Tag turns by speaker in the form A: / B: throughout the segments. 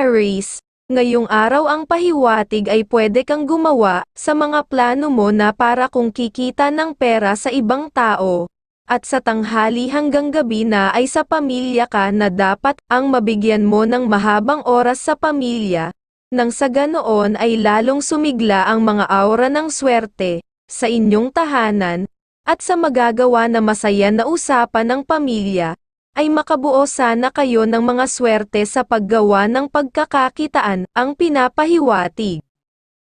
A: Aries, ngayong araw ang pahiwatig ay pwede kang gumawa sa mga plano mo na para kung kikita ng pera sa ibang tao. At sa tanghali hanggang gabi na ay sa pamilya ka na dapat ang mabigyan mo ng mahabang oras sa pamilya. Nang sa ganoon ay lalong sumigla ang mga aura ng swerte sa inyong tahanan, at sa magagawa na masaya na usapan ng pamilya, ay makabuo sana kayo ng mga swerte sa paggawa ng pagkakakitaan ang pinapahiwatig.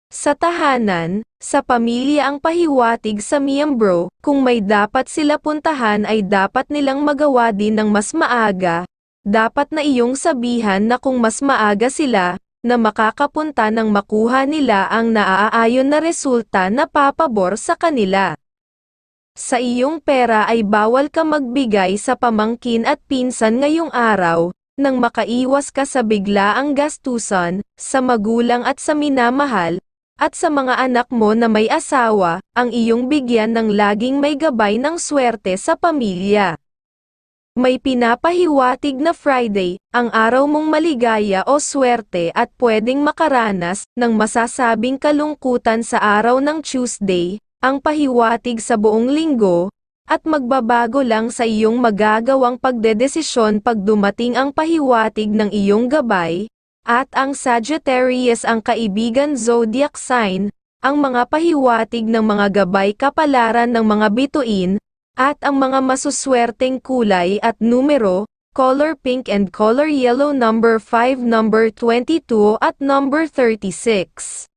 A: Sa tahanan, sa pamilya ang pahiwatig sa miyembro, kung may dapat sila puntahan ay dapat nilang magawa din ng mas maaga, dapat na iyong sabihan na kung mas maaga sila, na makakapunta nang makuha nila ang naaayon na resulta na papabor sa kanila. Sa iyong pera ay bawal ka magbigay sa pamangkin at pinsan ngayong araw, nang makaiwas ka sa biglaang gastusan, sa magulang at sa minamahal, at sa mga anak mo na may asawa, ang iyong bigyan ng laging may gabay ng swerte sa pamilya. May pinapahiwatig na Friday, ang araw mong maligaya o swerte at pwedeng makaranas ng masasabing kalungkutan sa araw ng Tuesday, ang pahiwatig sa buong linggo, at magbabago lang sa iyong magagawang pagdedesisyon pag dumating ang pahiwatig ng iyong gabay, at ang Sagittarius ang kaibigan zodiac sign, ang mga pahiwatig ng mga gabay kapalaran ng mga bituin, at ang mga masuswerteng kulay at numero, color pink and color yellow number 5 number 22 at number 36.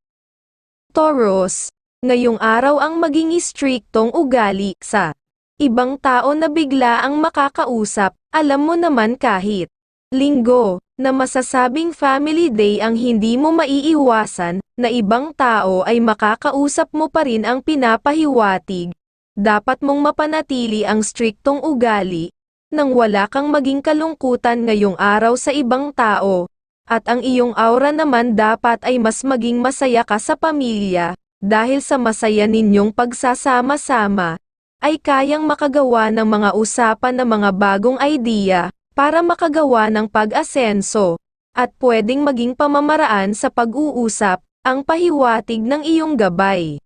A: Taurus, ngayong araw ang maging striktong ugali sa ibang tao na bigla ang makakausap, alam mo naman kahit linggo, na masasabing family day ang hindi mo maiiwasan, na ibang tao ay makakausap mo pa rin ang pinapahiwatig. Dapat mong mapanatili ang striktong ugali, nang wala kang maging kalungkutan ngayong araw sa ibang tao. At ang iyong aura naman dapat ay mas maging masaya ka sa pamilya, dahil sa masaya ninyong pagsasama-sama, ay kayang makagawa ng mga usapan ng mga bagong idea, para makagawa ng pag-asenso, at pwedeng maging pamamaraan sa pag-uusap, ang pahiwatig ng iyong gabay.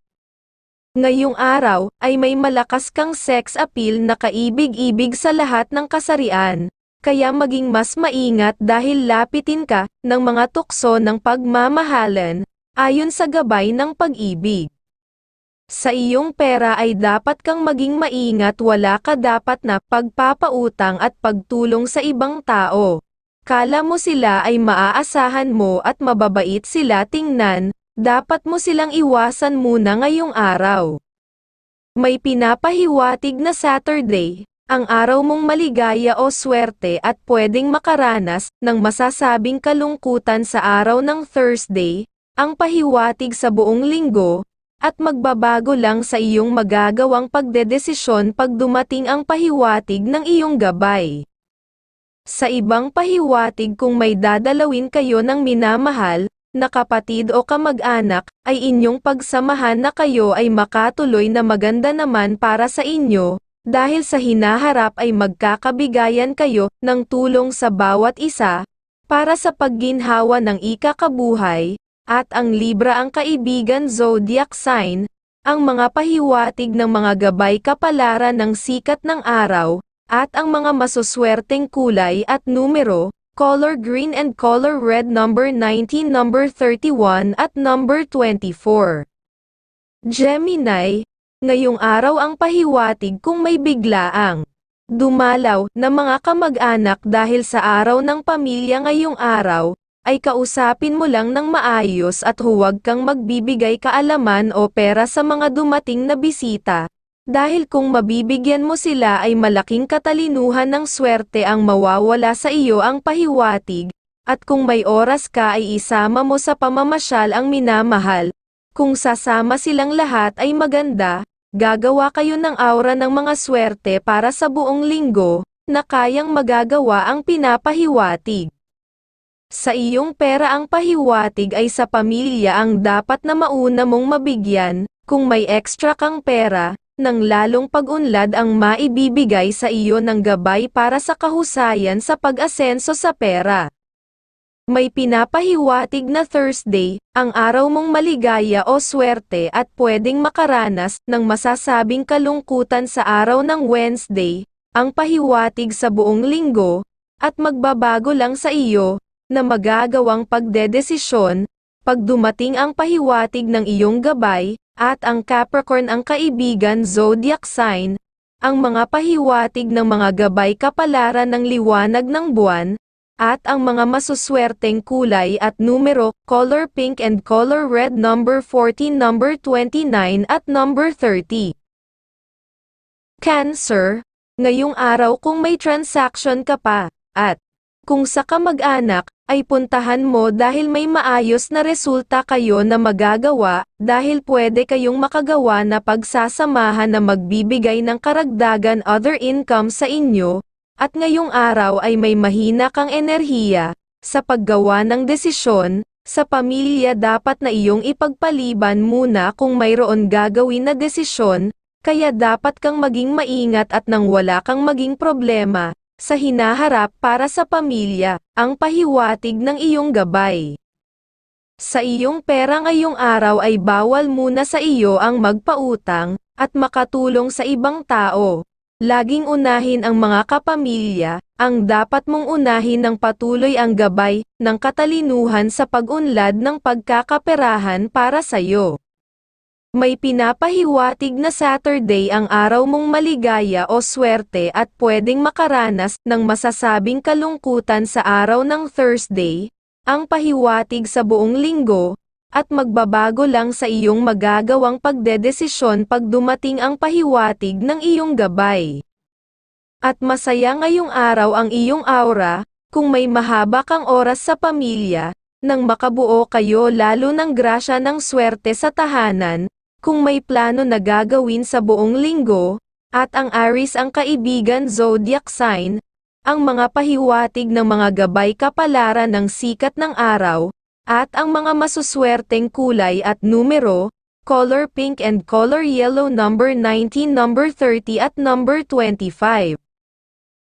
A: Ngayong araw, ay may malakas kang sex appeal na kaibig-ibig sa lahat ng kasarian, kaya maging mas maingat dahil lapitin ka ng mga tukso ng pagmamahalan, ayon sa gabay ng pag-ibig. Sa iyong pera ay dapat kang maging maingat wala ka dapat na pagpapautang at pagtulong sa ibang tao. Kala mo sila ay maaasahan mo at mababait sila tingnan, dapat mo silang iwasan muna ngayong araw. May pinapahiwatig na Saturday, ang araw mong maligaya o swerte at pwedeng makaranas ng masasabing kalungkutan sa araw ng Thursday, ang pahiwatig sa buong linggo, at magbabago lang sa iyong magagawang pagdedesisyon pag dumating ang pahiwatig ng iyong gabay. Sa ibang pahiwatig kung may dadalawin kayo ng minamahal, na kapatid o kamag-anak, ay inyong pagsamahan na kayo ay makatuloy na maganda naman para sa inyo, dahil sa hinaharap ay magkakabigayan kayo ng tulong sa bawat isa, para sa pagginhawa ng ikakabuhay, at ang Libra ang kaibigan zodiac sign, ang mga pahiwatig ng mga gabay kapalaran ng sikat ng araw, at ang mga masuswerteng kulay at numero, color green and color red number 19 number 31 at number 24. Gemini, ngayong araw ang pahiwatig kung may biglaang dumalaw na mga kamag-anak dahil sa araw ng pamilya ngayong araw, ay kausapin mo lang ng maayos at huwag kang magbibigay kaalaman o pera sa mga dumating na bisita. Dahil kung mabibigyan mo sila ay malaking katalinuhan ng swerte ang mawawala sa iyo ang pahiwatig, at kung may oras ka ay isama mo sa pamamasyal ang minamahal. Kung sasama silang lahat ay maganda, gagawa kayo ng aura ng mga swerte para sa buong linggo, na kayang magagawa ang pinapahiwatig. Sa iyong pera ang pahiwatig ay sa pamilya ang dapat na mauna mong mabigyan, kung may extra kang pera, nang lalong pag-unlad ang maibibigay sa iyo ng gabay para sa kahusayan sa pag-asenso sa pera. May pinapahiwatig na Thursday, ang araw mong maligaya o swerte at pwedeng makaranas ng masasabing kalungkutan sa araw ng Wednesday, ang pahiwatig sa buong linggo, at magbabago lang sa iyo, na magagawang pagdedesisyon, pag dumating ang pahiwatig ng iyong gabay, at ang Capricorn ang kaibigan zodiac sign, ang mga pahiwatig ng mga gabay kapalaran ng liwanag ng buwan, at ang mga masuswerteng kulay at numero, color pink and color red number 14 number 29 at number 30. Cancer, ngayong araw kung may transaction ka pa, at kung sa kamag-anak, ay puntahan mo dahil may maayos na resulta kayo na magagawa, dahil pwede kayong makagawa na pagsasamahan na magbibigay ng karagdagan other income sa inyo, at ngayong araw ay may mahina kang enerhiya, sa paggawa ng desisyon, sa pamilya dapat na iyong ipagpaliban muna kung mayroon gagawin na desisyon, kaya dapat kang maging maingat at nang wala kang maging problema, sa hinaharap para sa pamilya, ang pahiwatig ng iyong gabay. Sa iyong pera ngayong araw ay bawal muna sa iyo ang magpautang, at makatulong sa ibang tao. Laging unahin ang mga kapamilya, ang dapat mong unahin ng patuloy ang gabay, ng katalinuhan sa pag-unlad ng pagkakaperahan para sa iyo. May pinapahiwatig na Saturday ang araw mong maligaya o swerte at pwedeng makaranas ng masasabing kalungkutan sa araw ng Thursday, ang pahiwatig sa buong linggo, at magbabago lang sa iyong magagawang pagdedesisyon pag dumating ang pahiwatig ng iyong gabay. At masaya ngayong araw ang iyong aura, kung may mahaba kang oras sa pamilya, nang makabuo kayo lalo ng grasya ng swerte sa tahanan, kung may plano na gagawin sa buong linggo, at ang Aries ang kaibigan zodiac sign, ang mga pahiwatig ng mga gabay kapalaran ng sikat ng araw, at ang mga masuswerteng kulay at numero, color pink and color yellow number 19 number 30 at number 25.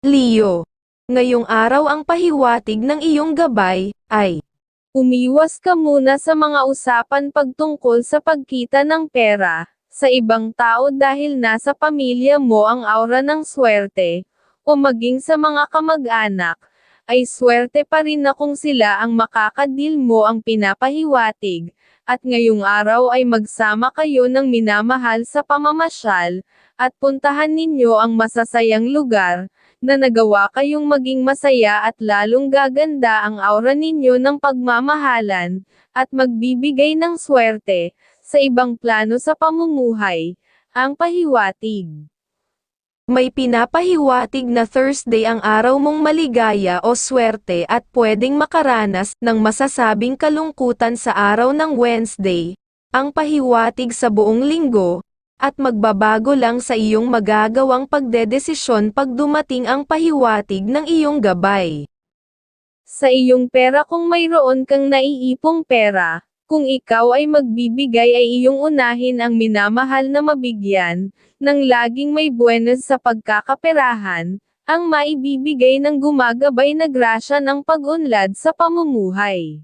A: Leo. Ngayong araw ang pahiwatig ng iyong gabay, ay Umiwas ka muna sa mga usapan pagtungkol sa pagkita ng pera, sa ibang tao dahil nasa pamilya mo ang aura ng swerte, o maging sa mga kamag-anak, ay swerte pa rin na kung sila ang makakadil mo ang pinapahiwatig, at ngayong araw ay magsama kayo ng minamahal sa pamamasyal, at puntahan ninyo ang masasayang lugar, na nagawa kayong maging masaya at lalong gaganda ang aura ninyo ng pagmamahalan, at magbibigay ng swerte, sa ibang plano sa pamumuhay, ang pahiwatig. May pinapahiwatig na Thursday ang araw mong maligaya o swerte at pwedeng makaranas ng masasabing kalungkutan sa araw ng Wednesday, ang pahiwatig sa buong linggo, at magbabago lang sa iyong magagawang pagdedesisyon pag dumating ang pahiwatig ng iyong gabay. Sa iyong pera kung mayroon kang naiipong pera, kung ikaw ay magbibigay ay iyong unahin ang minamahal na mabigyan, ng laging may buenas sa pagkakaperahan, ang maibibigay ng gumagabay na grasya ng pag-unlad sa pamumuhay.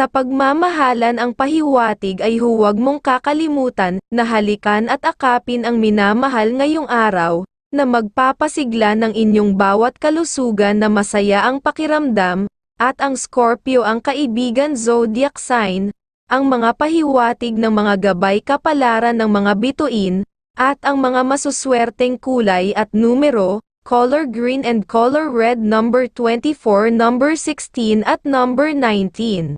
A: Sa pagmamahalan ang pahiwatig ay huwag mong kakalimutan na halikan at akapin ang minamahal ngayong araw, na magpapasigla ng inyong bawat kalusugan na masaya ang pakiramdam, at ang Scorpio ang kaibigan zodiac sign, ang mga pahiwatig ng mga gabay kapalaran ng mga bituin, at ang mga masuswerteng kulay at numero, color green and color red number 24 number 16 at number 19.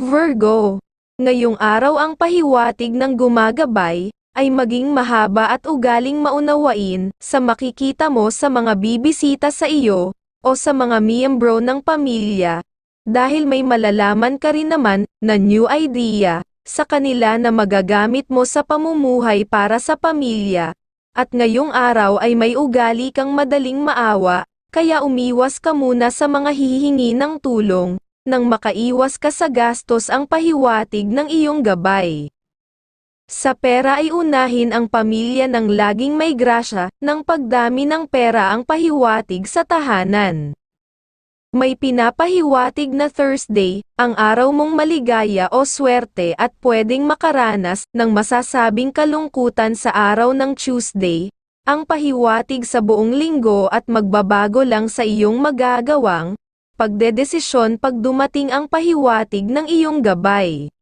A: Virgo. Ngayong araw ang pahiwatig ng gumagabay, ay maging mahaba at ugaling maunawain, sa makikita mo sa mga bibisita sa iyo, o sa mga miyembro ng pamilya, dahil may malalaman ka rin naman, na new idea, sa kanila na magagamit mo sa pamumuhay para sa pamilya, at ngayong araw ay may ugali kang madaling maawa, kaya umiwas ka muna sa mga hihingi ng tulong, nang makaiwas ka sa gastos ang pahiwatig ng iyong gabay. Sa pera ay unahin ang pamilya ng laging may grasya, ng pagdami ng pera ang pahiwatig sa tahanan. May pinapahiwatig na Thursday, ang araw mong maligaya o swerte at pwedeng makaranas ng masasabing kalungkutan sa araw ng Tuesday, ang pahiwatig sa buong linggo at magbabago lang sa iyong magagawang pagdedesisyon pag dumating ang pahiwatig ng iyong gabay.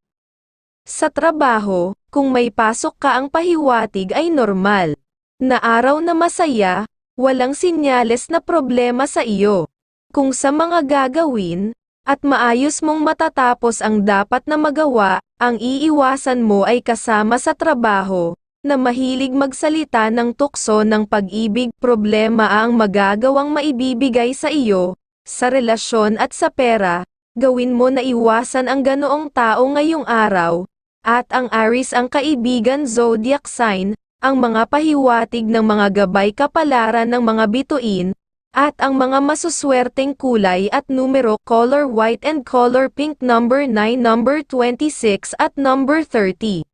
A: Sa trabaho, kung may pasok ka ang pahiwatig ay normal. Na araw na masaya, walang sinyales na problema sa iyo. Kung sa mga gagawin, at maayos mong matatapos ang dapat na magawa, ang iiwasan mo ay kasama sa trabaho, na mahilig magsalita ng tukso ng pag-ibig problema ang magagawang maibibigay sa iyo, sa relasyon at sa pera, gawin mo na iwasan ang ganoong tao ngayong araw, at ang Aries ang kaibigan zodiac sign, ang mga pahiwatig ng mga gabay kapalaran ng mga bituin, at ang mga masuswerteng kulay at numero color white and color pink number 9 number 26 at number 30.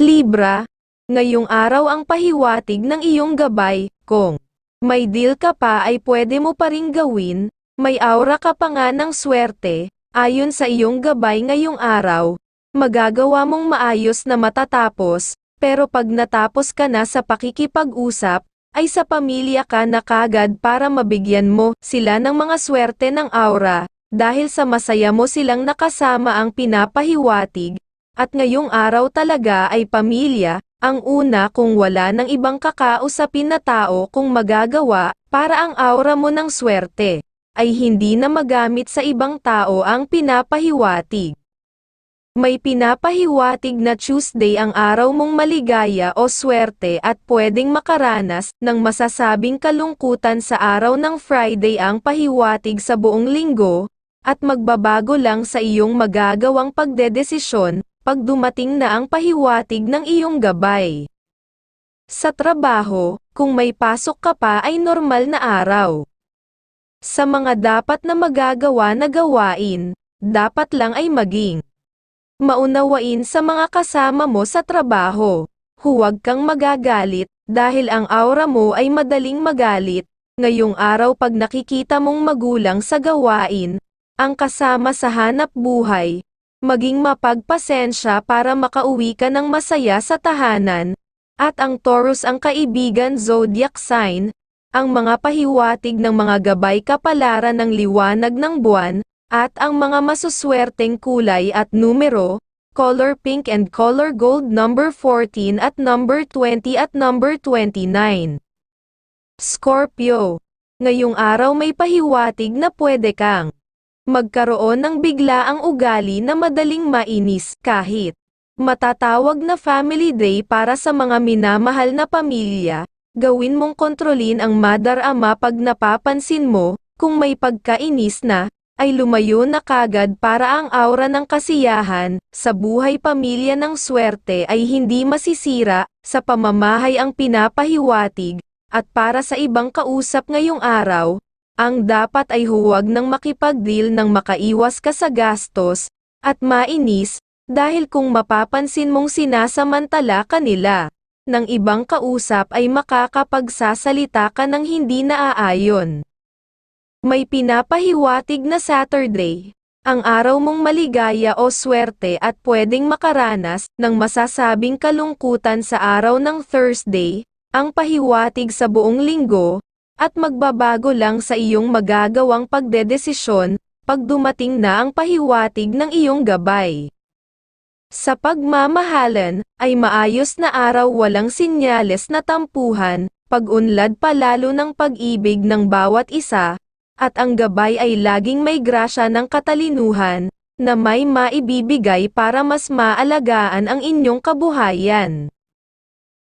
A: Libra, ngayong araw ang pahiwatig ng iyong gabay, kung may deal ka pa ay pwede mo pa ring gawin, may aura ka pa nga ng swerte, ayon sa iyong gabay ngayong araw, magagawa mong maayos na matatapos, pero pag natapos ka na sa pakikipag-usap, ay sa pamilya ka na kagad para mabigyan mo sila ng mga swerte ng aura, dahil sa masaya mo silang nakasama ang pinapahiwatig, at ngayong araw talaga ay pamilya, ang una kung wala ng ibang kakausapin na tao kung magagawa, para ang aura mo ng swerte, ay hindi na magamit sa ibang tao ang pinapahiwatig. May pinapahiwatig na Tuesday ang araw mong maligaya o swerte at pwedeng makaranas ng masasabing kalungkutan sa araw ng Friday ang pahiwatig sa buong linggo, at magbabago lang sa iyong magagawang pagdedesisyon, pag dumating na ang pahiwatig ng iyong gabay. Sa trabaho, kung may pasok ka pa ay normal na araw. Sa mga dapat na magagawa na gawain, dapat lang ay maging maunawain sa mga kasama mo sa trabaho. Huwag kang magagalit, dahil ang aura mo ay madaling magalit. Ngayong araw pag nakikita mong magulang sa gawain, ang kasama sa hanap buhay, maging mapagpasensya para makauwi ka ng masaya sa tahanan, at ang Taurus ang kaibigan zodiac sign, ang mga pahiwatig ng mga gabay kapalaran ng liwanag ng buwan, at ang mga masuswerteng kulay at numero, color pink and color gold number 14 at number 20 at number 29. Scorpio. Ngayong araw may pahiwatig na pwede kang magkaroon ng biglaang ugali na madaling mainis kahit matatawag na family day para sa mga minamahal na pamilya, gawin mong kontrolin ang madar-ama pag napapansin mo, kung may pagkainis na, ay lumayo na kagad para ang aura ng kasiyahan, sa buhay pamilya ng swerte ay hindi masisira, sa pamamahay ang pinapahiwatig, at para sa ibang kausap ngayong araw, ang dapat ay huwag nang makipag-deal nang makaiwas ka sa gastos, at mainis, dahil kung mapapansin mong sinasamantala ka nila, ng ibang kausap ay makakapagsasalita ka ng hindi naaayon. May pinapahiwatig na Saturday, ang araw mong maligaya o swerte at pwedeng makaranas ng masasabing kalungkutan sa araw ng Thursday, ang pahiwatig sa buong linggo, at magbabago lang sa iyong magagawang pagdedesisyon, pag dumating na ang pahiwatig ng iyong gabay. Sa pagmamahalan, ay maayos na araw walang sinyales na tampuhan, pag-unlad pa lalo ng pag-ibig ng bawat isa, at ang gabay ay laging may grasya ng katalinuhan, na may maibibigay para mas maalagaan ang inyong kabuhayan.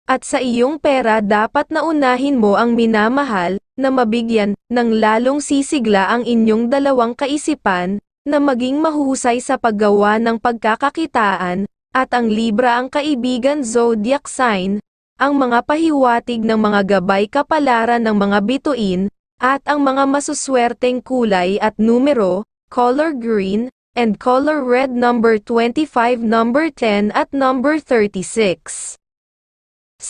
A: At sa iyong pera dapat na unahin mo ang minamahal, na mabigyan, ng lalong sisigla ang inyong dalawang kaisipan, na maging mahusay sa paggawa ng pagkakakitaan, at ang Libra ang kaibigan zodiac sign, ang mga pahiwatig ng mga gabay kapalaran ng mga bituin, at ang mga masuswerteng kulay at numero, color green, and color red number 25 number 10 at number 36.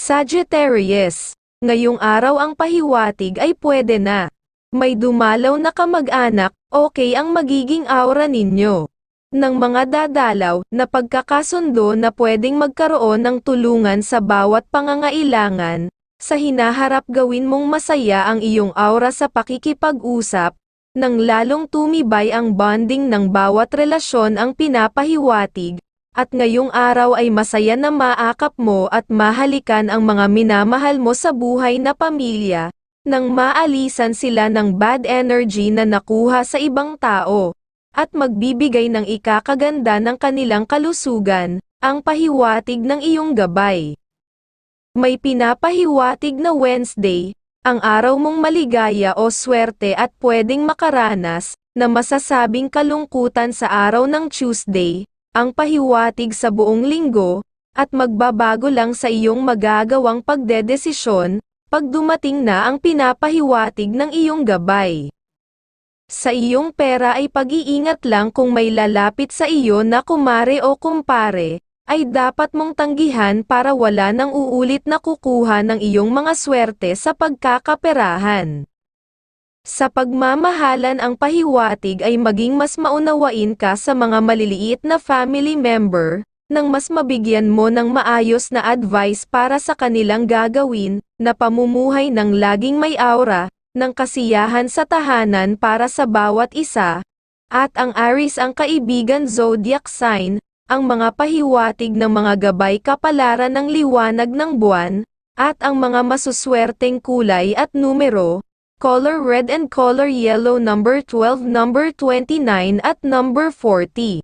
A: Sagittarius, ngayong araw ang pahiwatig ay pwede na. May dumalaw na kamag-anak, okay ang magiging aura ninyo. Ng mga dadalaw na pagkakasundo na pwedeng magkaroon ng tulungan sa bawat pangangailangan, sa hinaharap gawin mong masaya ang iyong aura sa pakikipag-usap, nang lalong tumibay ang bonding ng bawat relasyon ang pinapahiwatig, at ngayong araw ay masaya na maakap mo at mahalikan ang mga minamahal mo sa buhay na pamilya, nang maalisan sila ng bad energy na nakuha sa ibang tao, at magbibigay ng ikakaganda ng kanilang kalusugan, ang pahiwatig ng iyong gabay. May pinapahiwatig na Wednesday, ang araw mong maligaya o swerte at pwedeng makaranas, na masasabing kalungkutan sa araw ng Tuesday, ang pahiwatig sa buong linggo, at magbabago lang sa iyong magagawang pagdedesisyon, pag dumating na ang pinapahiwatig ng iyong gabay. Sa iyong pera ay pag-iingat lang kung may lalapit sa iyo na kumare o kumpare, ay dapat mong tanggihan para wala nang uulit na kukuha ng iyong mga swerte sa pagkakaperahan. Sa pagmamahalan ang pahiwatig ay maging mas maunawain ka sa mga maliliit na family member, nang mas mabigyan mo ng maayos na advice para sa kanilang gagawin, na pamumuhay ng laging may aura, ng kasiyahan sa tahanan para sa bawat isa, at ang Aries ang kaibigan zodiac sign, ang mga pahiwatig ng mga gabay kapalaran ng liwanag ng buwan, at ang mga masuswerteng kulay at numero, color red and color yellow number 12 number 29 at number 40.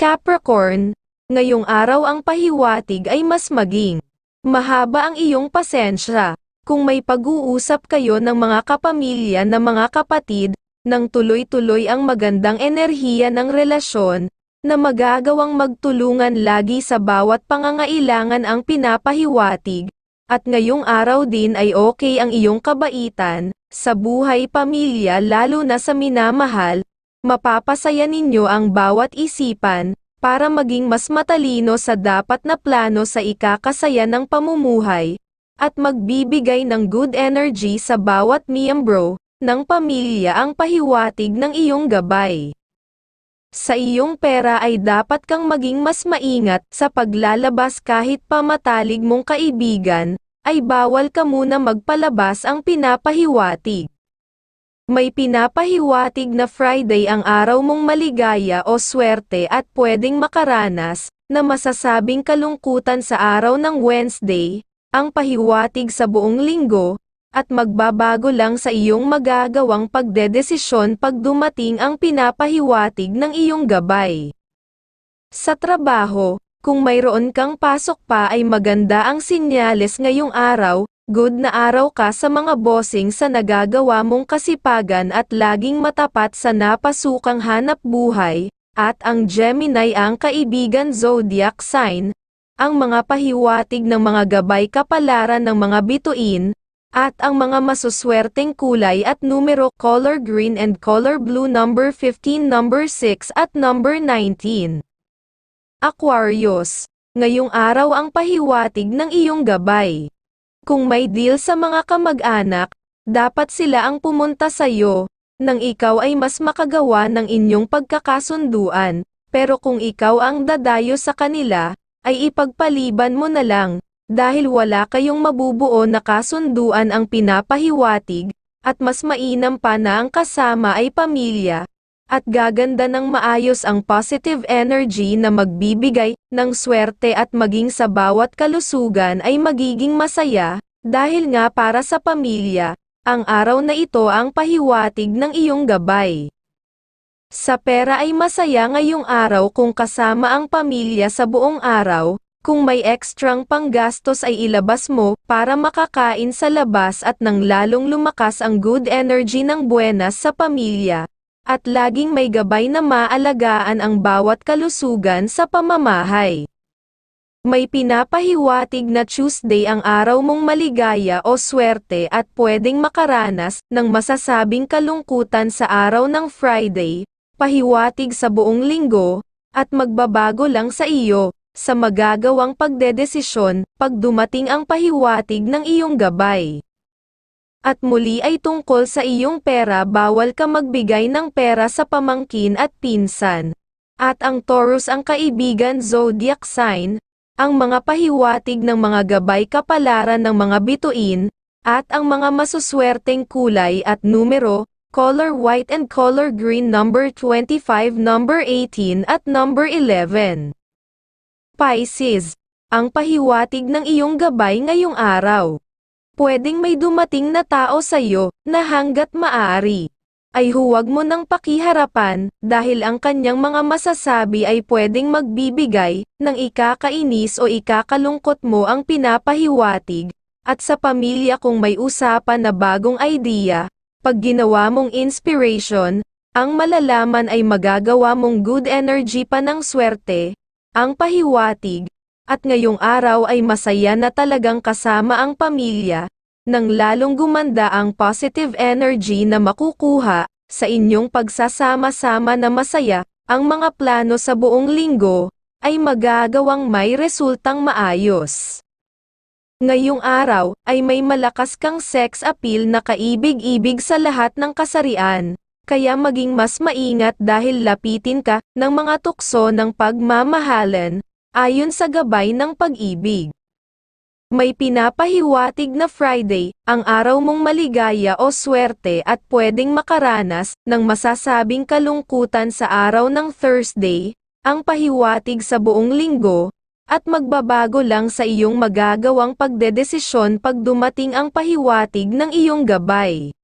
A: Capricorn, ngayong araw ang pahiwatig ay mas maging mahaba ang iyong pasensya. Kung may pag-uusap kayo ng mga kapamilya na mga kapatid, nang tuloy-tuloy ang magandang enerhiya ng relasyon, na magagawang magtulungan lagi sa bawat pangangailangan ang pinapahiwatig, at ngayong araw din ay okay ang iyong kabaitan, sa buhay pamilya lalo na sa minamahal, mapapasaya ninyo ang bawat isipan, para maging mas matalino sa dapat na plano sa ikakasaya ng pamumuhay, at magbibigay ng good energy sa bawat miyembro ng pamilya ang pahiwatig ng iyong gabay. Sa iyong pera ay dapat kang maging mas maingat sa paglalabas kahit pamatalig mong kaibigan, ay bawal ka muna magpalabas ang pinapahiwatig. May pinapahiwatig na Friday ang araw mong maligaya o swerte at pwedeng makaranas, na masasabing kalungkutan sa araw ng Wednesday, ang pahiwatig sa buong linggo, at magbabago lang sa iyong magagawang pagdedesisyon pag dumating ang pinapahiwatig ng iyong gabay. Sa trabaho, kung mayroon kang pasok pa ay maganda ang sinyales ngayong araw, good na araw ka sa mga bossing sa nagagawa mong kasipagan at laging matapat sa napasukang hanap buhay, at ang Gemini ang kaibigan zodiac sign, ang mga pahiwatig ng mga gabay kapalaran ng mga bituin, at ang mga masuswerteng kulay at numero color green and color blue number 15 number 6 at number 19. Aquarius, ngayong araw ang pahiwatig ng iyong gabay. Kung may deal sa mga kamag-anak, dapat sila ang pumunta sa iyo, nang ikaw ay mas makagawa ng inyong pagkakasunduan, pero kung ikaw ang dadayo sa kanila, ay ipagpaliban mo na lang, dahil wala kayong mabubuo na kasunduan ang pinapahiwatig, at mas mainam pa na ang kasama ay pamilya, at gaganda ng maayos ang positive energy na magbibigay ng swerte at maging sa bawat kalusugan ay magiging masaya, dahil nga para sa pamilya, ang araw na ito ang pahiwatig ng iyong gabay. Sa pera ay masaya ngayong araw kung kasama ang pamilya sa buong araw, kung may ekstrang panggastos ay ilabas mo para makakain sa labas at nang lalong lumakas ang good energy ng buenas sa pamilya. At laging may gabay na maalagaan ang bawat kalusugan sa pamamahay. May pinapahiwatig na Tuesday ang araw mong maligaya o swerte at pwedeng makaranas ng masasabing kalungkutan sa araw ng Friday, pahiwatig sa buong linggo, at magbabago lang sa iyo, sa magagawang pagdedesisyon, pag dumating ang pahiwatig ng iyong gabay. At muli ay tungkol sa iyong pera bawal ka magbigay ng pera sa pamangkin at pinsan. At ang Taurus ang kaibigan zodiac sign, ang mga pahiwatig ng mga gabay kapalaran ng mga bituin, at ang mga masuswerteng kulay at numero, color white and color green number 25, number 18 at number 11. Pisces, ang pahiwatig ng iyong gabay ngayong araw. Pwedeng may dumating na tao sa iyo, na hanggat maaari, ay huwag mo nang pakiharapan, dahil ang kanyang mga masasabi ay pwedeng magbibigay, ng ikakainis o ikakalungkot mo ang pinapahiwatig, at sa pamilya kung may usapan na bagong idea, pag ginawa mong inspiration, ang malalaman ay magagawa mong good energy pa ng swerte, ang pahiwatig, at ngayong araw ay masaya na talagang kasama ang pamilya, nang lalong gumanda ang positive energy na makukuha, sa inyong pagsasama-sama na masaya, ang mga plano sa buong linggo, ay magagawang may resultang maayos. Ngayong araw, ay may malakas kang sex appeal na kaibig-ibig sa lahat ng kasarian, kaya maging mas maingat dahil lapitin ka ng mga tukso ng pagmamahalan, ayon sa gabay ng pag-ibig. May pinapahiwatig na Friday, ang araw mong maligaya o swerte at pwedeng makaranas ng masasabing kalungkutan sa araw ng Thursday, ang pahiwatig sa buong linggo, at magbabago lang sa iyong magagawang pagdedesisyon pag dumating ang pahiwatig ng iyong gabay.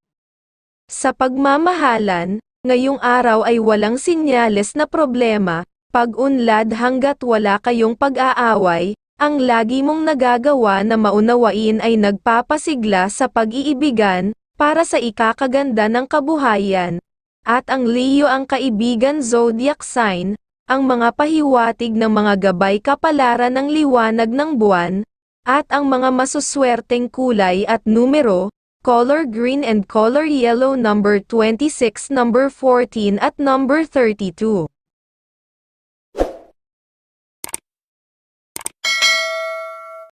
A: Sa pagmamahalan, ngayong araw ay walang sinyales na problema, pag-unlad hanggat wala kayong pag-aaway, ang lagi mong nagagawa na maunawain ay nagpapasigla sa pag-iibigan, para sa ikakaganda ng kabuhayan. At ang Leo ang kaibigan zodiac sign, ang mga pahiwatig ng mga gabay kapalaran ng liwanag ng buwan, at ang mga masuswerteng kulay at numero, color green and color yellow number 26, number 14 at number 32.